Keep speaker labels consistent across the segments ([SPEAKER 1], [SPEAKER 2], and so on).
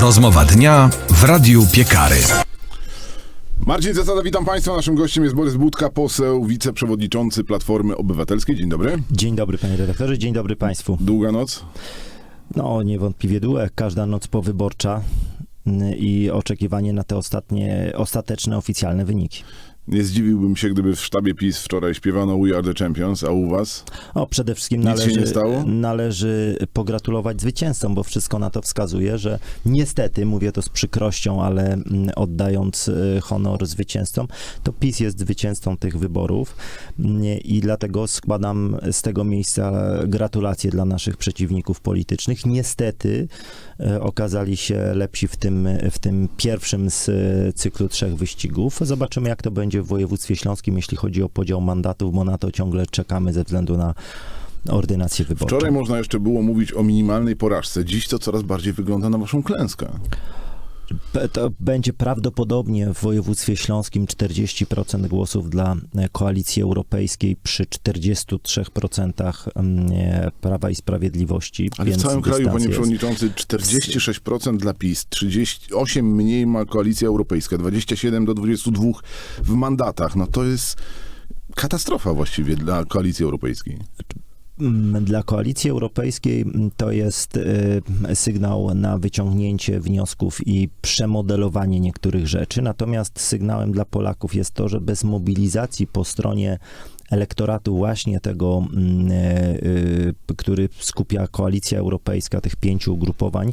[SPEAKER 1] Rozmowa dnia w Radiu Piekary.
[SPEAKER 2] Marcin Zasada, witam Państwa. Naszym gościem jest Borys Budka, poseł, wiceprzewodniczący Platformy Obywatelskiej. Dzień dobry.
[SPEAKER 3] Dzień dobry panie redaktorze, dzień dobry państwu.
[SPEAKER 2] Długa noc.
[SPEAKER 3] No niewątpliwie długa, jak każda noc powyborcza mm, i oczekiwanie na te ostatnie, ostateczne oficjalne wyniki.
[SPEAKER 2] Nie zdziwiłbym się, gdyby w sztabie PiS wczoraj śpiewano We Are the Champions, a u Was?
[SPEAKER 3] O, przede wszystkim należy, należy pogratulować zwycięzcom, bo wszystko na to wskazuje, że niestety, mówię to z przykrością, ale mm, oddając y, honor zwycięzcom, to PiS jest zwycięzcą tych wyborów i dlatego składam z tego miejsca gratulacje dla naszych przeciwników politycznych. Niestety y, okazali się lepsi w tym, w tym pierwszym z y, cyklu trzech wyścigów. Zobaczymy, jak to będzie w województwie śląskim, jeśli chodzi o podział mandatów, bo na to ciągle czekamy ze względu na ordynację wyborczą.
[SPEAKER 2] Wczoraj można jeszcze było mówić o minimalnej porażce. Dziś to coraz bardziej wygląda na Waszą klęskę.
[SPEAKER 3] To będzie prawdopodobnie w województwie śląskim 40% głosów dla e, Koalicji Europejskiej przy 43% mm, e, Prawa i Sprawiedliwości.
[SPEAKER 2] Ale w całym kraju, panie przewodniczący, 46% dla PiS, 38 mniej ma Koalicja Europejska, 27 do 22 w mandatach. No to jest katastrofa właściwie dla Koalicji Europejskiej.
[SPEAKER 3] Mm, Dla Koalicji Europejskiej mm, to jest y, sygnał na wyciągnięcie wniosków i przemodelowanie niektórych rzeczy. Natomiast sygnałem dla Polaków jest to, że bez mobilizacji po stronie elektoratu właśnie tego, mm, y, y, który skupia Koalicja Europejska, tych pięciu ugrupowań,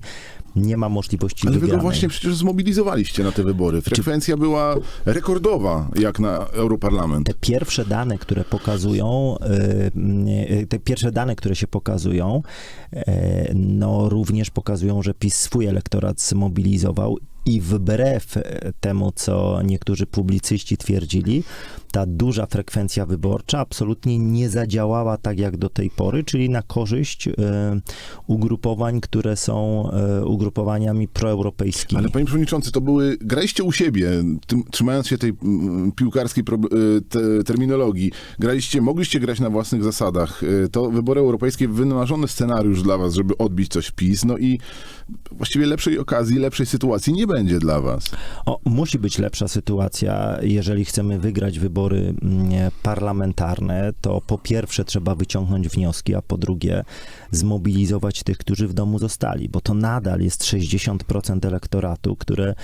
[SPEAKER 3] nie ma możliwości
[SPEAKER 2] Ale wy go
[SPEAKER 3] wygranej.
[SPEAKER 2] właśnie przecież zmobilizowaliście na te wybory. Frekwencja była rekordowa, jak na Europarlament.
[SPEAKER 3] Te pierwsze dane, które pokazują, y, y, te pierwsze dane, które się pokazują, y, no również pokazują, że PiS swój elektorat zmobilizował i wbrew temu, co niektórzy publicyści twierdzili, ta duża frekwencja wyborcza absolutnie nie zadziałała tak jak do tej pory, czyli na korzyść ugrupowań, które są y, ugrupowaniami proeuropejskimi.
[SPEAKER 2] Ale panie przewodniczący, to były, graliście u siebie, tym, trzymając się tej mm, piłkarskiej pro, y, te, terminologii. Graliście, mogliście grać na własnych zasadach. Y, To wybory europejskie, wymarzony scenariusz dla was, żeby odbić coś PiS, no i właściwie lepszej okazji, lepszej sytuacji nie będzie dla was.
[SPEAKER 3] O, musi być lepsza sytuacja, jeżeli chcemy wygrać wybory mm, parlamentarne, to po pierwsze trzeba wyciągnąć wnioski, a po drugie zmobilizować tych, którzy w domu zostali, bo to nadal jest 60% elektoratu, które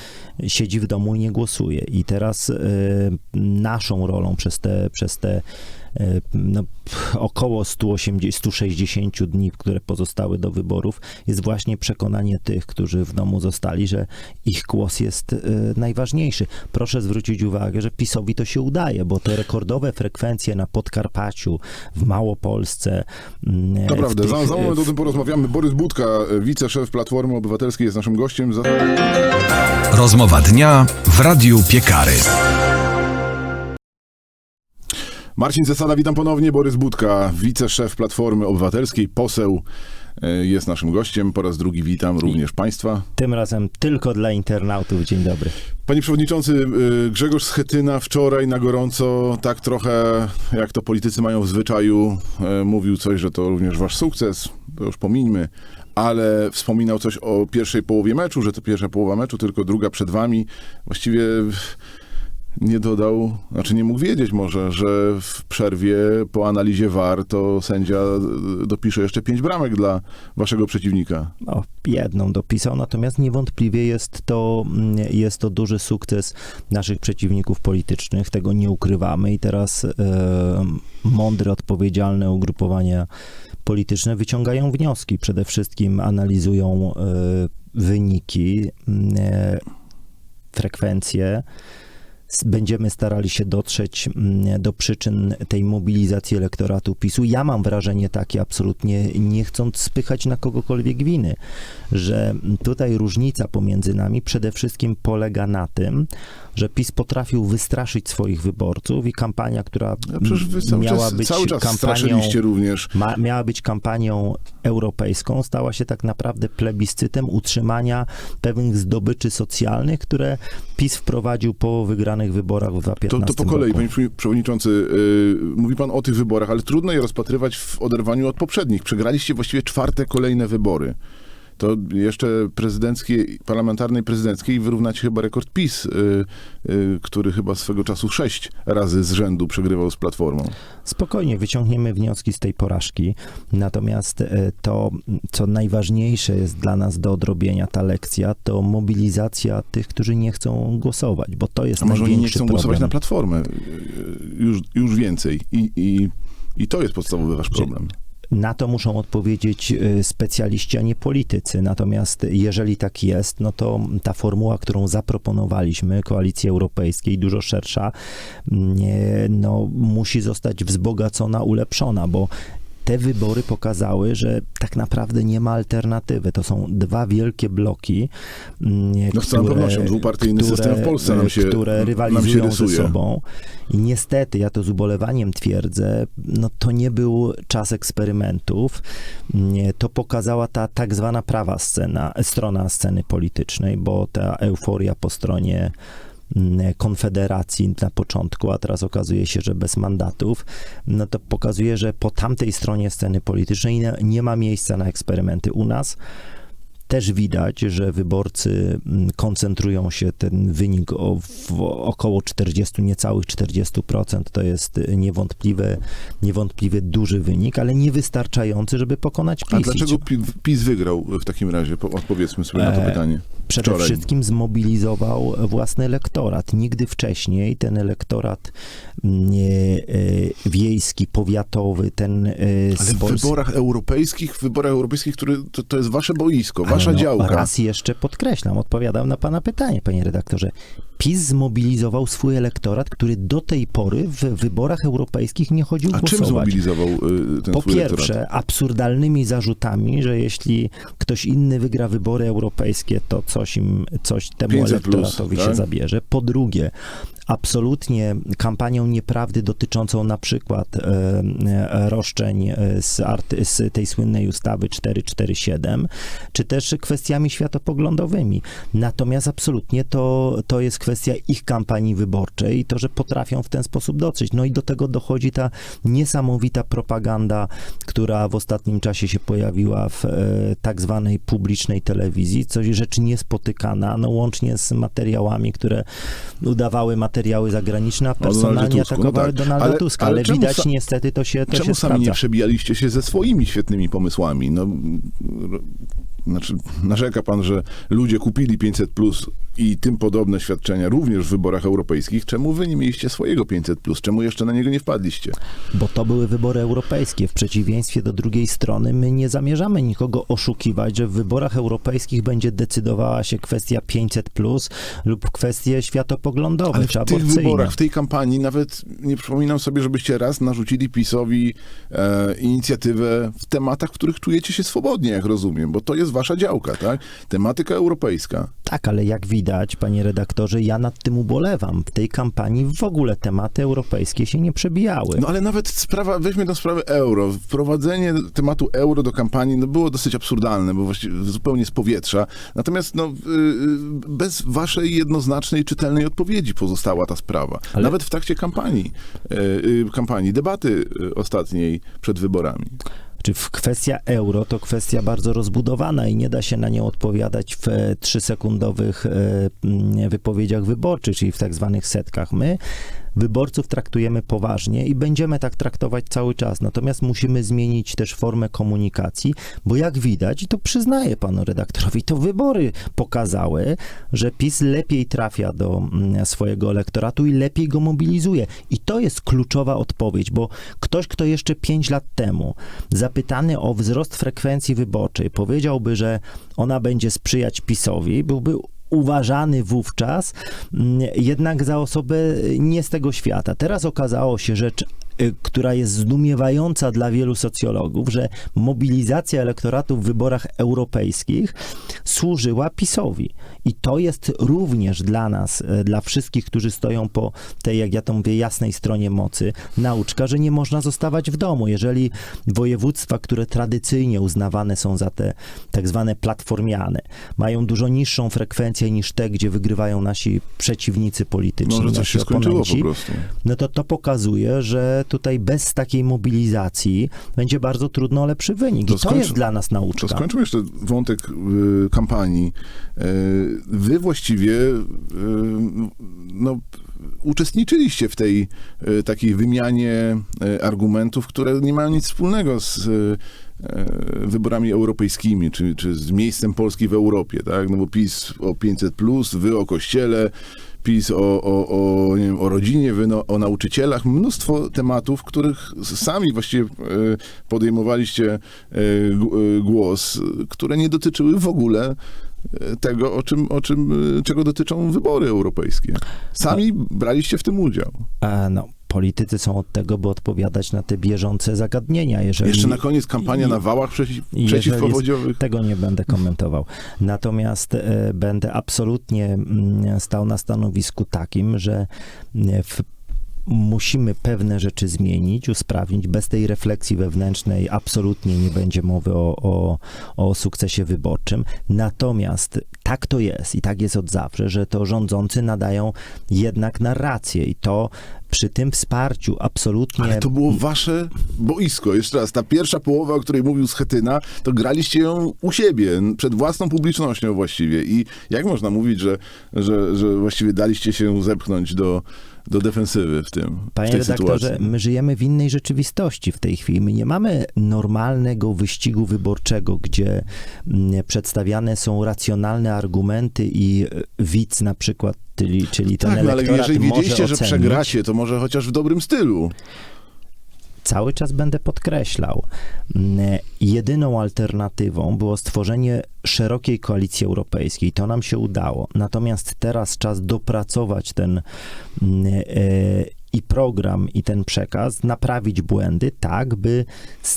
[SPEAKER 3] siedzi w domu i nie głosuje. I teraz y, naszą rolą przez te, przez te no, pff, około 180, 160 dni, które pozostały do wyborów, jest właśnie przekonanie tych, którzy w domu zostali, że ich głos jest y, najważniejszy. Proszę zwrócić uwagę, że PiSowi to się udaje, bo te rekordowe frekwencje na Podkarpaciu, w Małopolsce. mm,
[SPEAKER 2] To
[SPEAKER 3] w
[SPEAKER 2] prawda,
[SPEAKER 3] tych,
[SPEAKER 2] za, za moment
[SPEAKER 3] w-
[SPEAKER 2] o tym porozmawiamy. Borys Budka, wiceszef Platformy Obywatelskiej jest naszym gościem. Za...
[SPEAKER 1] Rozmowa dnia w Radiu Piekary.
[SPEAKER 2] Marcin Zasada, witam ponownie. Borys Budka, wiceszef Platformy Obywatelskiej, poseł y, jest naszym gościem. Po raz drugi witam również państwa.
[SPEAKER 3] Tym razem tylko dla internautów. Dzień dobry.
[SPEAKER 2] Panie przewodniczący, y, Grzegorz Schetyna wczoraj na gorąco, tak trochę jak to politycy mają w zwyczaju, y, mówił coś, że to również wasz sukces, to już pomińmy, ale wspominał coś o pierwszej połowie meczu, że to pierwsza połowa meczu, tylko druga przed wami. Właściwie nie dodał, znaczy nie mógł wiedzieć może, że w przerwie po analizie VAR to sędzia y, dopisze jeszcze pięć bramek dla waszego przeciwnika.
[SPEAKER 3] O, jedną dopisał, natomiast niewątpliwie jest to, mm, jest to duży sukces naszych przeciwników politycznych, tego nie ukrywamy i teraz e, mądre, odpowiedzialne ugrupowania polityczne wyciągają wnioski, przede wszystkim analizują e, wyniki, mm, e, frekwencje, Będziemy starali się dotrzeć mm, do przyczyn tej mobilizacji elektoratu PiSu. Ja mam wrażenie takie, absolutnie nie chcąc spychać na kogokolwiek winy, że tutaj różnica pomiędzy nami przede wszystkim polega na tym, że PiS potrafił wystraszyć swoich wyborców i kampania, która miała
[SPEAKER 2] czas,
[SPEAKER 3] być kampanią ma, miała być kampanią europejską, stała się tak naprawdę plebiscytem utrzymania pewnych zdobyczy socjalnych, które PiS wprowadził po wygranych wyborach w
[SPEAKER 2] To,
[SPEAKER 3] 2015
[SPEAKER 2] to po kolei,
[SPEAKER 3] roku.
[SPEAKER 2] panie Przewodni- przewodniczący, yy, mówi pan o tych wyborach, ale trudno je rozpatrywać w oderwaniu od poprzednich. Przegraliście właściwie czwarte kolejne wybory. To jeszcze prezydenckiej, parlamentarnej prezydenckiej wyrównacie chyba rekord PiS, y, y, który chyba swego czasu sześć razy z rzędu przegrywał z Platformą.
[SPEAKER 3] Spokojnie wyciągniemy wnioski z tej porażki. Natomiast e, to, co najważniejsze jest dla nas do odrobienia, ta lekcja, to mobilizacja tych, którzy nie chcą głosować, bo to jest
[SPEAKER 2] A może oni nie chcą
[SPEAKER 3] problem.
[SPEAKER 2] głosować na Platformę? Y, y, Już, już więcej. I, i, I to jest podstawowy wasz problem.
[SPEAKER 3] Na to muszą odpowiedzieć y, specjaliści, a nie politycy. Natomiast jeżeli tak jest, no to ta formuła, którą zaproponowaliśmy, Koalicji Europejskiej, dużo szersza, nie, no, musi zostać wzbogacona, ulepszona, bo te wybory pokazały, że tak naprawdę nie ma alternatywy. To są dwa wielkie bloki, nie,
[SPEAKER 2] No z całą pewnością dwupartyjny system w Polsce nam się-
[SPEAKER 3] które
[SPEAKER 2] nam się
[SPEAKER 3] rywalizują ze sobą. I niestety, ja to z ubolewaniem twierdzę, no to nie był czas eksperymentów. Nie, To pokazała ta tak zwana prawa scena, strona sceny politycznej, bo ta euforia po stronie mm, Konfederacji na początku, a teraz okazuje się, że bez mandatów, no to pokazuje, że po tamtej stronie sceny politycznej nie, ma miejsca na eksperymenty. U nas też widać, że wyborcy mm, koncentrują się, ten wynik o, w około 40, niecałych 40%, to jest niewątpliwy, niewątpliwie duży wynik, ale niewystarczający, żeby pokonać PiS.
[SPEAKER 2] A dlaczego Pi- PiS wygrał w takim razie? Po- Odpowiedzmy sobie na to
[SPEAKER 3] E,
[SPEAKER 2] pytanie.
[SPEAKER 3] Przede
[SPEAKER 2] Wczoraj.
[SPEAKER 3] wszystkim zmobilizował własny elektorat. Nigdy wcześniej ten elektorat mm, e, wiejski, powiatowy, ten e,
[SPEAKER 2] Ale w
[SPEAKER 3] Polski-
[SPEAKER 2] wyborach europejskich, w wyborach europejskich, który, to, to jest wasze boisko, wasza
[SPEAKER 3] no,
[SPEAKER 2] działka.
[SPEAKER 3] Raz jeszcze podkreślam, odpowiadam na pana pytanie, panie redaktorze. PiS zmobilizował swój elektorat, który do tej pory w wyborach europejskich nie chodził
[SPEAKER 2] A czym
[SPEAKER 3] głosować.
[SPEAKER 2] zmobilizował y, ten
[SPEAKER 3] Po
[SPEAKER 2] swój elektorat?
[SPEAKER 3] pierwsze, absurdalnymi zarzutami, że jeśli ktoś inny wygra wybory europejse, to coś im, coś temu
[SPEAKER 2] 500 plus,
[SPEAKER 3] elektoratowi się
[SPEAKER 2] tak?
[SPEAKER 3] zabierze. Po drugie, absolutnie kampanią nieprawdy dotyczącą na przykład e, e, roszczeń e, z, arty, z tej słynnej ustawy 447, czy też kwestiami światopoglądowymi. Natomiast absolutnie to, to jest kwestia ich kampanii wyborczej i to, że potrafią w ten sposób dotrzeć. No i do tego dochodzi ta niesamowita propaganda, która w ostatnim czasie się pojawiła w e, tak zwanej publicznej telewizji, coś rzecz niespotykana, no łącznie z materiałami, które udawały materiały zagraniczne, a personalnie
[SPEAKER 2] Tusku, no
[SPEAKER 3] atakowały
[SPEAKER 2] tak.
[SPEAKER 3] Donalda
[SPEAKER 2] Ale-
[SPEAKER 3] Tuska,
[SPEAKER 2] ale
[SPEAKER 3] ale, widać niestety to się, to
[SPEAKER 2] Czemu
[SPEAKER 3] się
[SPEAKER 2] sami nie
[SPEAKER 3] sprawdza.
[SPEAKER 2] przebijaliście się ze swoimi świetnymi pomysłami? No, znaczy, narzeka pan, że ludzie kupili 500 plus i tym podobne świadczenia również w wyborach europejskich. Czemu wy nie mieliście swojego 500 plus? Czemu jeszcze na niego nie wpadliście?
[SPEAKER 3] Bo to były wybory europejskie. W przeciwieństwie do drugiej strony, my nie zamierzamy nikogo oszukiwać, że w wyborach europejskich będzie decydowała się kwestia 500 plus lub kwestie światopoglądowe
[SPEAKER 2] Ale w
[SPEAKER 3] czy
[SPEAKER 2] tych
[SPEAKER 3] aborcyjne.
[SPEAKER 2] wyborach, w tej kampanii nawet nie przypominam sobie, żebyście raz narzucili PiSowi e, inicjatywę w tematach, w których czujecie się swobodnie, jak rozumiem, bo to jest wasza działka, tak? Tematyka europejska.
[SPEAKER 3] Tak, ale jak widać, panie redaktorze, ja nad tym ubolewam. W tej kampanii w ogóle tematy europejskie się nie przebijały.
[SPEAKER 2] No ale nawet sprawa, weźmy tę sprawę euro. Wprowadzenie tematu euro do kampanii no, było dosyć absurdalne, bo właściwie zupełnie z powietrza. Natomiast no, y, y, bez waszej jednoznacznej, czytelnej odpowiedzi pozostała ta sprawa.
[SPEAKER 3] Ale-
[SPEAKER 2] Nawet w trakcie kampanii, y, kampanii, debaty ostatniej przed wyborami.
[SPEAKER 3] Czy w kwestia euro to kwestia bardzo rozbudowana i nie da się na nią odpowiadać w e, trzysekundowych e, wypowiedziach wyborczych, czyli w tak zwanych setkach. My wyborców traktujemy poważnie i będziemy tak traktować cały czas. Natomiast musimy zmienić też formę komunikacji, bo jak widać, i to przyznaję panu redaktorowi, to wybory pokazały, że PiS lepiej trafia do mm, swojego elektoratu i lepiej go mobilizuje. I to jest kluczowa odpowiedź, bo ktoś, kto jeszcze 5 lat temu zapytany o wzrost frekwencji wyborczej powiedziałby, że ona będzie sprzyjać PiSowi, byłby uważany wówczas mm, jednak za osobę nie z tego świata. Teraz okazało się y, która jest zdumiewająca dla wielu socjologów, że mobilizacja elektoratu w wyborach europejskich służyła PiSowi. I to jest również dla nas, y, dla wszystkich, którzy stoją po tej, jak ja to mówię, jasnej stronie mocy, nauczka, że nie można zostawać w domu. Jeżeli województwa, które tradycyjnie uznawane są za te tak zwane platformiane, mają dużo niższą frekwencję niż te, gdzie wygrywają nasi przeciwnicy polityczni,
[SPEAKER 2] Może coś się skończyło po prostu.
[SPEAKER 3] no to to pokazuje, że tutaj bez takiej mobilizacji będzie bardzo trudno o lepszy wynik.
[SPEAKER 2] To
[SPEAKER 3] I to
[SPEAKER 2] skończy-
[SPEAKER 3] jest dla nas
[SPEAKER 2] To
[SPEAKER 3] nauczka.
[SPEAKER 2] skończmy jeszcze wątek y, kampanii. Y, wy właściwie y, no, uczestniczyliście w tej y, takiej wymianie y, argumentów, które nie mają nic wspólnego z y, wyborami europejskimi, czy, czy z miejscem Polski w Europie, tak? No bo PiS o 500+, wy o kościele, PiS o, o, o, nie wiem, o rodzinie, o nauczycielach, mnóstwo tematów, których sami właściwie e, podejmowaliście e, e, głos, które nie dotyczyły w ogóle tego, o czym, o czym, czego dotyczą wybory europejskie. Sami braliście w tym udział.
[SPEAKER 3] E, no, politycy są od tego, by odpowiadać na te bieżące zagadnienia. Jeżeli,
[SPEAKER 2] Jeszcze na koniec kampania
[SPEAKER 3] i-
[SPEAKER 2] na wałach przeciw, przeciwpowodziowych.
[SPEAKER 3] Tego nie będę komentował. Natomiast e, będę absolutnie mm, stał na stanowisku takim, że mm, w musimy pewne rzeczy zmienić, usprawnić. Bez tej refleksji wewnętrznej absolutnie nie będzie mowy o, o, o sukcesie wyborczym. Natomiast tak to jest i tak jest od zawsze, że to rządzący nadają jednak narrację i to przy tym wsparciu absolutnie...
[SPEAKER 2] Ale to było wasze boisko. Jeszcze raz, ta pierwsza połowa, o której mówił Schetyna, to graliście ją u siebie, przed własną publicznością właściwie. I jak można mówić, że, że, że właściwie daliście się zepchnąć do, do defensywy w tym, w
[SPEAKER 3] Panie
[SPEAKER 2] tej
[SPEAKER 3] redaktorze,
[SPEAKER 2] sytuacji?
[SPEAKER 3] my żyjemy w innej rzeczywistości w tej chwili. My nie mamy normalnego wyścigu wyborczego, gdzie mm, przedstawiane są racjonalne argumenty i e, widz na przykład, czyli, czyli ten
[SPEAKER 2] Tak, no ale jeżeli wiedzieliście, że
[SPEAKER 3] ocenić.
[SPEAKER 2] przegracie, to może chociaż w dobrym stylu.
[SPEAKER 3] Cały czas będę podkreślał, mm, jedyną alternatywą było stworzenie szerokiej koalicji europejskiej. To nam się udało. Natomiast teraz czas dopracować ten mm, e, i program, i ten przekaz, naprawić błędy, tak by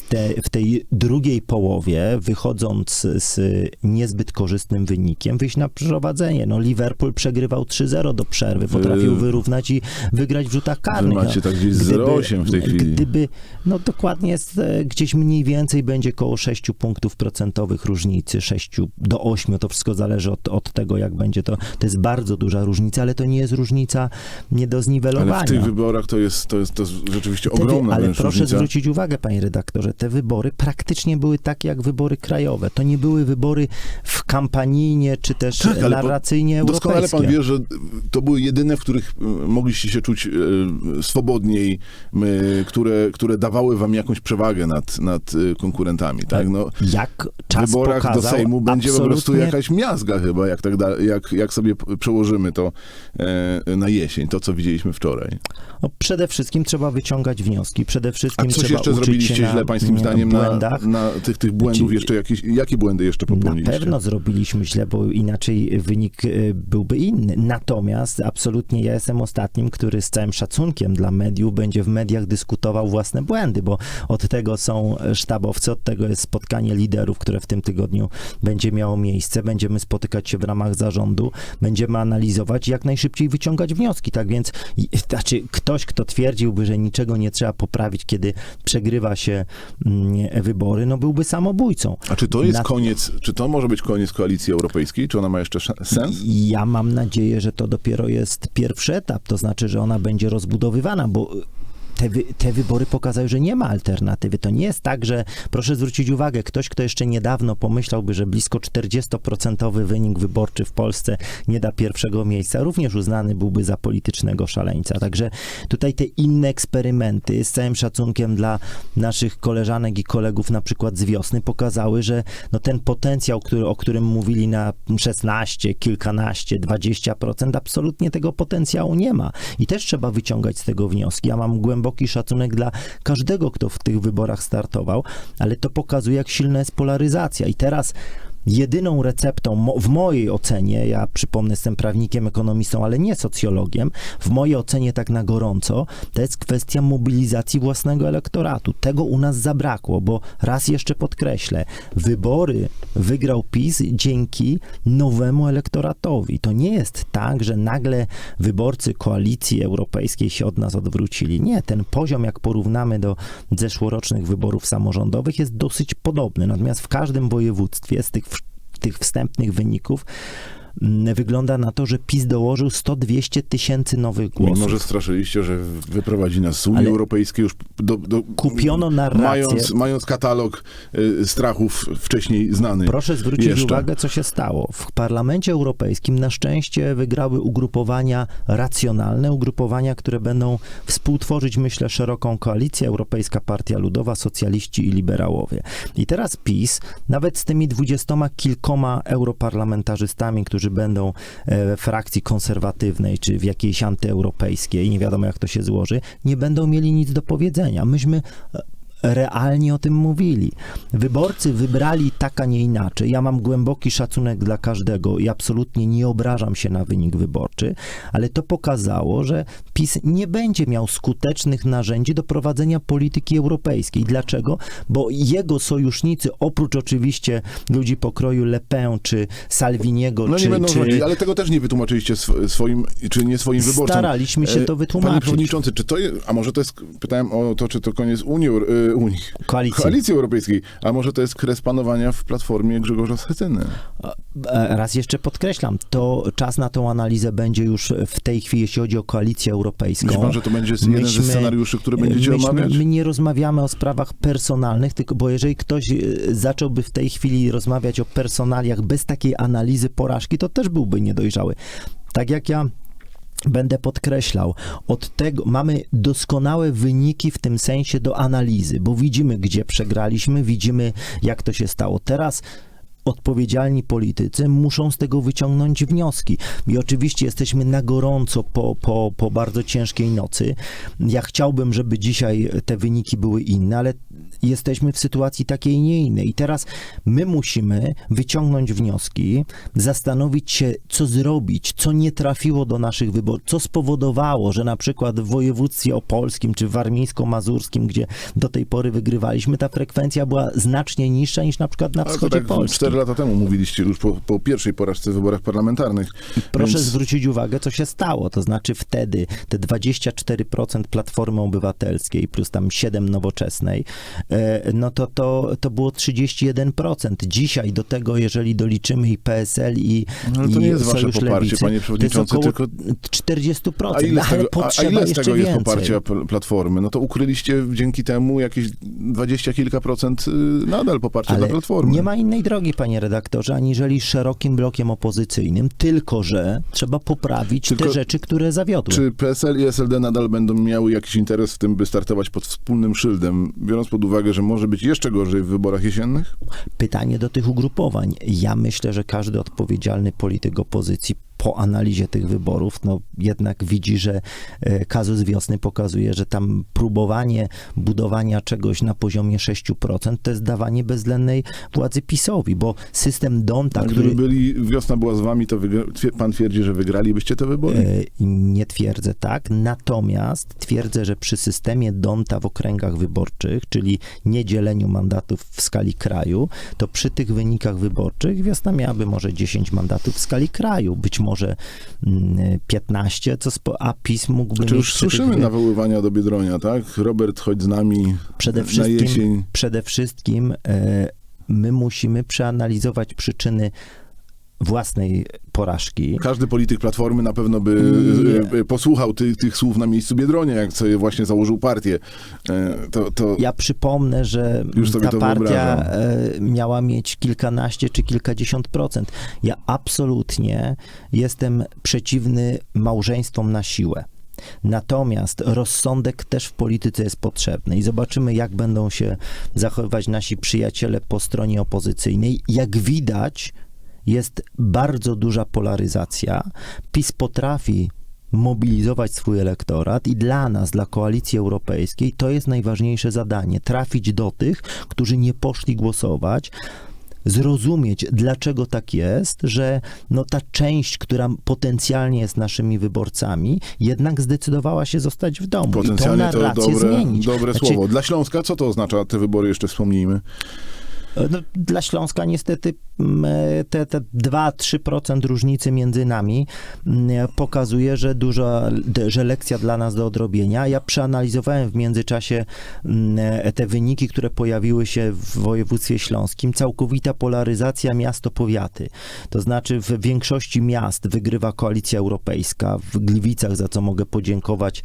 [SPEAKER 3] te, w tej drugiej połowie, wychodząc z niezbyt korzystnym wynikiem, wyjść na prowadzenie. No, Liverpool przegrywał 3-0 do przerwy, potrafił
[SPEAKER 2] Wy-
[SPEAKER 3] wyrównać i wygrać w rzutach
[SPEAKER 2] Wy
[SPEAKER 3] karnych.
[SPEAKER 2] macie tak gdzieś 0,8 w tej chwili.
[SPEAKER 3] Gdyby, no dokładnie jest e, gdzieś mniej więcej będzie koło 6 punktów procentowych różnicy, 6 do 8, to wszystko zależy od, od tego, jak będzie to. To jest bardzo duża różnica, ale to nie jest różnica nie do zniwelowania.
[SPEAKER 2] W wyborach to jest, to jest, to jest rzeczywiście
[SPEAKER 3] Wtedy-
[SPEAKER 2] ogromna
[SPEAKER 3] ale proszę
[SPEAKER 2] różnica.
[SPEAKER 3] zwrócić uwagę, panie redaktorze, te wybory praktycznie były takie jak wybory krajowe. To nie były wybory w kampanijnie czy też
[SPEAKER 2] Tak, ale po-
[SPEAKER 3] narracyjnie
[SPEAKER 2] Doskonale
[SPEAKER 3] europejskie.
[SPEAKER 2] pan wie, że to były jedyne, w których mogliście się czuć y, swobodniej, które, które dawały wam jakąś przewagę nad, nad y, konkurentami, tak? No,
[SPEAKER 3] Jak
[SPEAKER 2] w
[SPEAKER 3] czas
[SPEAKER 2] wyborach
[SPEAKER 3] pokazał,
[SPEAKER 2] do Sejmu będzie po prostu jakaś miazga chyba, jak, tak da, jak, jak sobie przełożymy to e, na jesień, to co widzieliśmy wczoraj.
[SPEAKER 3] No, przede wszystkim trzeba wyciągać wnioski. Przede
[SPEAKER 2] A
[SPEAKER 3] wszystkim
[SPEAKER 2] coś
[SPEAKER 3] trzeba
[SPEAKER 2] jeszcze
[SPEAKER 3] uczyć
[SPEAKER 2] zrobiliście
[SPEAKER 3] się na,
[SPEAKER 2] źle, pańskim
[SPEAKER 3] nie,
[SPEAKER 2] zdaniem, na, na tych, tych błędów
[SPEAKER 3] Ci-
[SPEAKER 2] jeszcze jakieś, jakie błędy jeszcze
[SPEAKER 3] Na
[SPEAKER 2] popełniliście?
[SPEAKER 3] pewno zrobiliśmy źle, bo inaczej wynik y, byłby inny. Natomiast absolutnie ja jestem ostatnim, który z całym szacunkiem dla mediów będzie w mediach dyskutował własne błędy, bo od tego są sztabowcy, od tego jest spotkanie liderów, które w tym tygodniu będzie miało miejsce. Będziemy spotykać się w ramach zarządu, będziemy analizować jak najszybciej wyciągać wnioski. Tak więc, znaczy ktoś, kto twierdziłby, że niczego nie trzeba poprawić, kiedy przegrywa się mm, wybory, no byłby samobójcą.
[SPEAKER 2] A czy to jest koniec, czy to może być koniec koalicji europejskiej? Czy ona ma jeszcze sz- sens?
[SPEAKER 3] Ja mam nadzieję, że to dopiero jest pierwszy etap, to znaczy, że ona będzie rozbudowywana, bo te, wy, te wybory pokazały, że nie ma alternatywy. To nie jest tak, że proszę zwrócić uwagę, ktoś, kto jeszcze niedawno pomyślałby, że blisko 40% wynik wyborczy w Polsce nie da pierwszego miejsca, również uznany byłby za politycznego szaleńca. Także tutaj te inne eksperymenty, z całym szacunkiem dla naszych koleżanek i kolegów, na przykład z wiosny, pokazały, że no ten potencjał, który, o którym mówili na 16, kilkanaście, 20%, absolutnie tego potencjału nie ma. I też trzeba wyciągać z tego wnioski. Ja mam głęboki szacunek dla każdego, kto w tych wyborach startował, ale to pokazuje, jak silna jest polaryzacja. I teraz jedyną receptą, w mojej ocenie, ja przypomnę, jestem prawnikiem, ekonomistą, ale nie socjologiem, w mojej ocenie tak na gorąco, to jest kwestia mobilizacji własnego elektoratu. Tego u nas zabrakło, bo raz jeszcze podkreślę, wybory wygrał PiS dzięki nowemu elektoratowi. To nie jest tak, że nagle wyborcy koalicji europejskiej się od nas odwrócili. Nie, ten poziom, jak porównamy do zeszłorocznych wyborów samorządowych, jest dosyć podobny. Natomiast w każdym województwie z tych, tych wstępnych wyników wygląda na to, że PiS dołożył 100-200 tysięcy nowych głosów.
[SPEAKER 2] Mimo, że straszyliście, że wyprowadzi nas z Unii
[SPEAKER 3] Ale
[SPEAKER 2] Europejskiej już do, do,
[SPEAKER 3] kupiono narrację.
[SPEAKER 2] Mając, mając katalog y, strachów wcześniej znany.
[SPEAKER 3] Proszę zwrócić
[SPEAKER 2] jeszcze.
[SPEAKER 3] uwagę, co się stało. W Parlamencie Europejskim na szczęście wygrały ugrupowania racjonalne, ugrupowania, które będą współtworzyć, myślę, szeroką koalicję. Europejska Partia Ludowa, socjaliści i liberałowie. I teraz PiS, nawet z tymi dwudziestoma kilkoma europarlamentarzystami, którzy będą e, w frakcji konserwatywnej czy w jakiejś antyeuropejskiej, nie wiadomo jak to się złoży, nie będą mieli nic do powiedzenia. Myśmy e, realnie o tym mówili. Wyborcy wybrali tak, a nie inaczej. Ja mam głęboki szacunek dla każdego i absolutnie nie obrażam się na wynik wyborczy, ale to pokazało, że PiS nie będzie miał skutecznych narzędzi do prowadzenia polityki europejskiej. Dlaczego? Bo jego sojusznicy, oprócz oczywiście ludzi pokroju Le Pen czy Salviniego,
[SPEAKER 2] No
[SPEAKER 3] czy,
[SPEAKER 2] nie będą
[SPEAKER 3] czy
[SPEAKER 2] rządzić, ale tego też nie wytłumaczyliście sw- swoim, czy nie swoim wyborcom.
[SPEAKER 3] staraliśmy się
[SPEAKER 2] E,
[SPEAKER 3] to
[SPEAKER 2] Panie
[SPEAKER 3] wytłumaczyć.
[SPEAKER 2] Przewodniczący, czy to jest, a może to jest, pytałem o to, czy to koniec Unii, y, Unii
[SPEAKER 3] Koalicji.
[SPEAKER 2] Koalicji Europejskiej, a może to jest kres panowania w platformie Grzegorza Schetyny.
[SPEAKER 3] E, Raz jeszcze podkreślam, to czas na tą analizę będzie już w tej chwili, jeśli chodzi o koalicję europejską.
[SPEAKER 2] Myśli pan, że to będzie jeden ze scenariuszy, które będziecie
[SPEAKER 3] myśmy,
[SPEAKER 2] omawiać?
[SPEAKER 3] My nie rozmawiamy o sprawach personalnych, tylko bo jeżeli ktoś e, zacząłby w tej chwili rozmawiać o personaliach bez takiej analizy porażki, to też byłby niedojrzały. Tak jak ja Będę podkreślał, od tego mamy doskonałe wyniki w tym sensie do analizy, bo widzimy, gdzie przegraliśmy, widzimy, jak to się stało. Teraz odpowiedzialni politycy muszą z tego wyciągnąć wnioski. I oczywiście jesteśmy na gorąco po, po, po bardzo ciężkiej nocy. Ja chciałbym, żeby dzisiaj te wyniki były inne, ale jesteśmy w sytuacji takiej, nie innej. I teraz my musimy wyciągnąć wnioski, zastanowić się, co zrobić, co nie trafiło do naszych wyborów, co spowodowało, że na przykład w województwie opolskim czy warmińsko-mazurskim, gdzie do tej pory wygrywaliśmy, ta frekwencja była znacznie niższa niż na przykład na wschodzie
[SPEAKER 2] tak
[SPEAKER 3] Polski.
[SPEAKER 2] Cztery lata temu mówiliście już po, po pierwszej porażce w wyborach parlamentarnych.
[SPEAKER 3] Proszę
[SPEAKER 2] Więc-
[SPEAKER 3] zwrócić uwagę, co się stało. To znaczy wtedy te 24% Platformy Obywatelskiej plus tam 7 nowoczesnej, e, no to, to, to było 31%. Dzisiaj do tego, jeżeli doliczymy i PSL i,
[SPEAKER 2] No, to
[SPEAKER 3] i
[SPEAKER 2] nie jest wasze
[SPEAKER 3] Sojusz
[SPEAKER 2] poparcie,
[SPEAKER 3] Lewicy,
[SPEAKER 2] panie
[SPEAKER 3] to jest
[SPEAKER 2] przewodniczący,
[SPEAKER 3] około
[SPEAKER 2] tylko-
[SPEAKER 3] 40%.
[SPEAKER 2] A ile,
[SPEAKER 3] no,
[SPEAKER 2] z
[SPEAKER 3] ale
[SPEAKER 2] tego, a, ile z tego jest
[SPEAKER 3] więcej.
[SPEAKER 2] poparcia pl- Platformy? No to ukryliście dzięki temu jakieś dwadzieścia kilka procent y, nadal poparcia dla Platformy.
[SPEAKER 3] nie ma innej drogi, panie redaktorze, aniżeli szerokim blokiem opozycyjnym, tylko że trzeba poprawić
[SPEAKER 2] Tylko
[SPEAKER 3] te rzeczy, które zawiodły.
[SPEAKER 2] Czy PSL i SLD nadal będą miały jakiś interes w tym, by startować pod wspólnym szyldem, biorąc pod uwagę, że może być jeszcze gorzej w wyborach jesiennych?
[SPEAKER 3] pytanie do tych ugrupowań. Ja myślę, że każdy odpowiedzialny polityk opozycji po analizie tych wyborów, no jednak widzi, że e, kazus wiosny pokazuje, że tam próbowanie budowania czegoś na poziomie 6% to jest dawanie bezwzględnej władzy PiSowi, bo system Donta,
[SPEAKER 2] A
[SPEAKER 3] który...
[SPEAKER 2] gdyby byli, wiosna była z wami, to wygra, pan twierdzi, że wygralibyście te wybory?
[SPEAKER 3] E, Nie twierdzę tak, natomiast twierdzę, że przy systemie Donta w okręgach wyborczych, czyli niedzieleniu mandatów w skali kraju, to przy tych wynikach wyborczych wiosna miałaby może 10 mandatów w skali kraju, być może mm, 15, co spo, a PiS mógłby
[SPEAKER 2] Czy
[SPEAKER 3] mieć
[SPEAKER 2] już
[SPEAKER 3] tych
[SPEAKER 2] słyszymy
[SPEAKER 3] wy-
[SPEAKER 2] nawoływania do Biedronia, tak? Robert, chodź z nami
[SPEAKER 3] przede
[SPEAKER 2] na
[SPEAKER 3] wszystkim,
[SPEAKER 2] jesień.
[SPEAKER 3] przede wszystkim e, my musimy przeanalizować przyczyny własnej porażki.
[SPEAKER 2] Każdy polityk Platformy na pewno by
[SPEAKER 3] Nie.
[SPEAKER 2] e, e, posłuchał tych, tych słów na miejscu Biedronia, jak sobie właśnie założył partię. E, To, to
[SPEAKER 3] Ja przypomnę, że ta partia
[SPEAKER 2] wyobrażam.
[SPEAKER 3] e, miała mieć kilkanaście czy kilkadziesiąt procent. Ja absolutnie jestem przeciwny małżeństwom na siłę. Natomiast rozsądek też w polityce jest potrzebny i zobaczymy, jak będą się zachowywać nasi przyjaciele po stronie opozycyjnej. Jak widać, jest bardzo duża polaryzacja. PiS potrafi mobilizować swój elektorat i dla nas, dla koalicji europejskiej, to jest najważniejsze zadanie. Trafić do tych, którzy nie poszli głosować, zrozumieć, dlaczego tak jest, że no ta część, która potencjalnie jest naszymi wyborcami, jednak zdecydowała się zostać w domu i tą
[SPEAKER 2] potencjalnie to
[SPEAKER 3] narrację
[SPEAKER 2] dobre,
[SPEAKER 3] zmienić.
[SPEAKER 2] dobre
[SPEAKER 3] Znaczy,
[SPEAKER 2] słowo. Dla Śląska co to oznacza te wybory, jeszcze wspomnijmy?
[SPEAKER 3] No, dla Śląska niestety mm, te, te 2-3% różnicy między nami mm, pokazuje, że duża, że lekcja dla nas do odrobienia. Ja przeanalizowałem w międzyczasie mm, te wyniki, które pojawiły się w województwie śląskim. Całkowita polaryzacja miasto-powiaty. To znaczy w większości miast wygrywa koalicja europejska. W Gliwicach, za co mogę podziękować,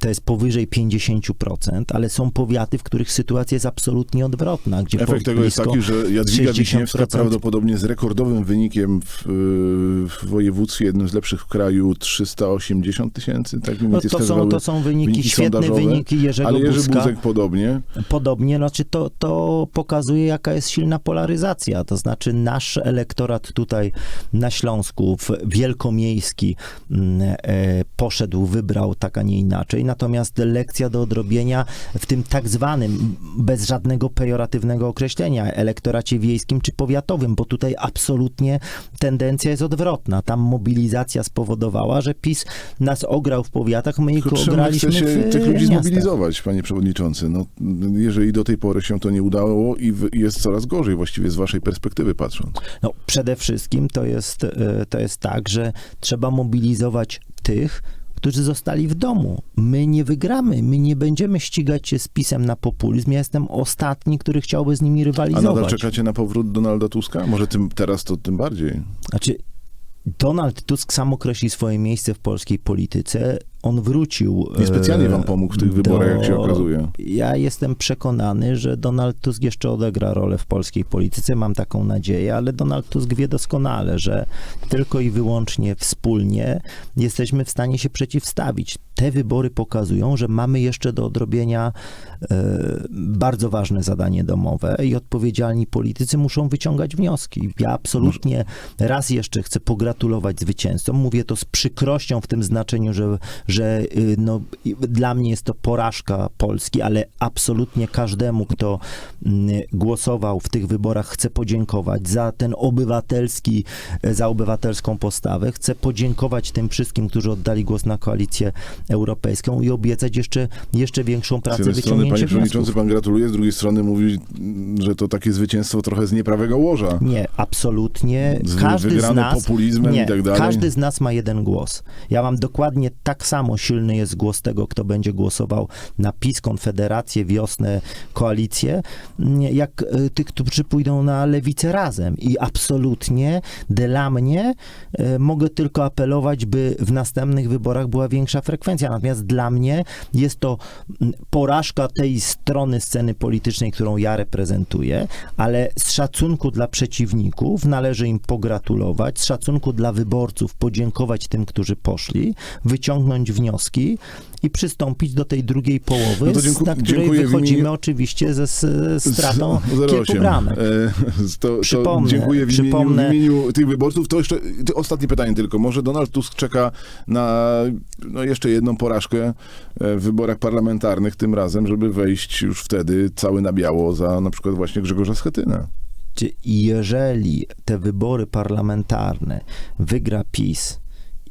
[SPEAKER 3] to jest powyżej 50%, ale są powiaty, w których sytuacja jest absolutnie odwrotna. Gdzie
[SPEAKER 2] Efekt tego jest
[SPEAKER 3] blisko
[SPEAKER 2] że Jadwiga
[SPEAKER 3] 60%
[SPEAKER 2] Wiśniewska prawdopodobnie z rekordowym wynikiem w, w województwie, jednym z lepszych w kraju, 380 tysięcy, tak mniej
[SPEAKER 3] No, to, są, to są wyniki,
[SPEAKER 2] wyniki
[SPEAKER 3] świetne wyniki Jerzego
[SPEAKER 2] Ale Jerzy
[SPEAKER 3] Buzka.
[SPEAKER 2] Buzek podobnie.
[SPEAKER 3] Podobnie, znaczy to, to pokazuje, jaka jest silna polaryzacja. To znaczy, nasz elektorat tutaj na Śląsku, w wielkomiejski, mm, e, poszedł, wybrał tak, a nie inaczej. Natomiast lekcja do odrobienia w tym tak zwanym, bez żadnego pejoratywnego określenia, elektoracie wiejskim czy powiatowym, bo tutaj absolutnie tendencja jest odwrotna. Tam mobilizacja spowodowała, że PiS nas ograł w powiatach, my ich
[SPEAKER 2] czemu
[SPEAKER 3] ograliśmy
[SPEAKER 2] chce się
[SPEAKER 3] w
[SPEAKER 2] tych ludzi
[SPEAKER 3] miastach.
[SPEAKER 2] zmobilizować, panie przewodniczący? No, jeżeli do tej pory się to nie udało i jest coraz gorzej, właściwie z waszej perspektywy patrząc.
[SPEAKER 3] No, przede wszystkim to jest, e, to jest tak, że trzeba mobilizować tych, którzy zostali w domu. My nie wygramy, my nie będziemy ścigać się z pisem na populizm. Ja jestem ostatni, który chciałby z nimi
[SPEAKER 2] A nadal
[SPEAKER 3] rywalizować.
[SPEAKER 2] czekacie na powrót Donalda Tuska? Może tym, teraz to tym bardziej.
[SPEAKER 3] Znaczy, Donald Tusk sam określi swoje miejsce w polskiej polityce. On wrócił.
[SPEAKER 2] Niespecjalnie
[SPEAKER 3] e,
[SPEAKER 2] wam pomógł w tych wyborach, jak się okazuje.
[SPEAKER 3] Ja jestem przekonany, że Donald Tusk jeszcze odegra rolę w polskiej polityce. Mam taką nadzieję, ale Donald Tusk wie doskonale, że tylko i wyłącznie wspólnie jesteśmy w stanie się przeciwstawić. Te wybory pokazują, że mamy jeszcze do odrobienia e, bardzo ważne zadanie domowe i odpowiedzialni politycy muszą wyciągać wnioski. Ja absolutnie raz jeszcze chcę pogratulować zwycięzcom. Mówię to z przykrością w tym znaczeniu, że, że y, no, dla mnie jest to porażka Polski, ale absolutnie każdemu, kto mm, głosował w tych wyborach, chcę podziękować za ten obywatelski, e, za obywatelską postawę. Chcę podziękować tym wszystkim, którzy oddali głos na koalicję europejską i obiecać jeszcze, jeszcze większą
[SPEAKER 2] Z
[SPEAKER 3] pracę
[SPEAKER 2] jednej strony, panie przewodniczący, pan gratuluje, z drugiej strony mówi, że to takie zwycięstwo trochę z nieprawego łoża.
[SPEAKER 3] Nie, absolutnie.
[SPEAKER 2] Z
[SPEAKER 3] Każdy z nas,
[SPEAKER 2] populizmem
[SPEAKER 3] nie,
[SPEAKER 2] i tak dalej.
[SPEAKER 3] każdy z nas ma jeden głos. Ja mam dokładnie tak samo silny jest głos tego, kto będzie głosował na PiS, Konfederację, Wiosnę, Koalicję, jak y, tych, którzy pójdą na Lewicę razem. I absolutnie dla mnie y, mogę tylko apelować, by w następnych wyborach była większa frekwencja. Natomiast dla mnie jest to porażka tej strony sceny politycznej, którą ja reprezentuję, ale z szacunku dla przeciwników należy im pogratulować, z szacunku dla wyborców podziękować tym, którzy poszli, wyciągnąć wnioski i przystąpić do tej drugiej połowy,
[SPEAKER 2] No to
[SPEAKER 3] z-
[SPEAKER 2] dzięku-
[SPEAKER 3] na której
[SPEAKER 2] dziękuję
[SPEAKER 3] wychodzimy
[SPEAKER 2] imieniu-
[SPEAKER 3] oczywiście ze s- stratą
[SPEAKER 2] Z- 0,8.
[SPEAKER 3] kilku bramek.
[SPEAKER 2] E, to, to
[SPEAKER 3] Przypomnę,
[SPEAKER 2] dziękuję w imieniu,
[SPEAKER 3] przypomnę-
[SPEAKER 2] w imieniu tych wyborców. To jeszcze to ostatnie pytanie tylko. Może Donald Tusk czeka na no, jeszcze jedną porażkę e, w wyborach parlamentarnych tym razem, żeby wejść już wtedy cały na biało za na przykład właśnie Grzegorza Schetyna.
[SPEAKER 3] Czy jeżeli te wybory parlamentarne wygra PiS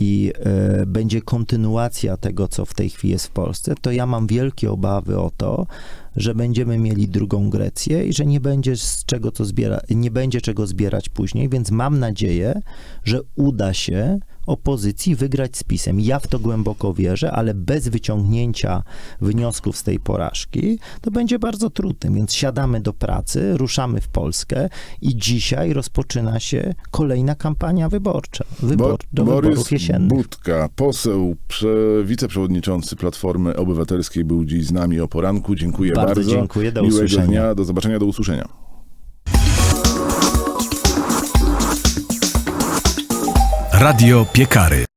[SPEAKER 3] i e, będzie kontynuacja tego, co w tej chwili jest w Polsce, to ja mam wielkie obawy o to, że będziemy mieli drugą Grecję i że nie będzie z czego co zbiera, nie będzie czego zbierać później, więc mam nadzieję, że uda się opozycji wygrać z PiSem. Ja w to głęboko wierzę, ale bez wyciągnięcia wniosków z tej porażki to będzie bardzo trudne, więc siadamy do pracy, ruszamy w Polskę i dzisiaj rozpoczyna się kolejna kampania wyborcza, wybor, do
[SPEAKER 2] Borys
[SPEAKER 3] wyborów jesiennych.
[SPEAKER 2] Budka, poseł, prze, wiceprzewodniczący Platformy Obywatelskiej był dziś z nami o poranku. Dziękuję
[SPEAKER 3] Bardzo
[SPEAKER 2] bardzo.
[SPEAKER 3] dziękuję, do
[SPEAKER 2] Miłego
[SPEAKER 3] usłyszenia.
[SPEAKER 2] dnia, do zobaczenia, do usłyszenia.
[SPEAKER 1] Radio Piekary.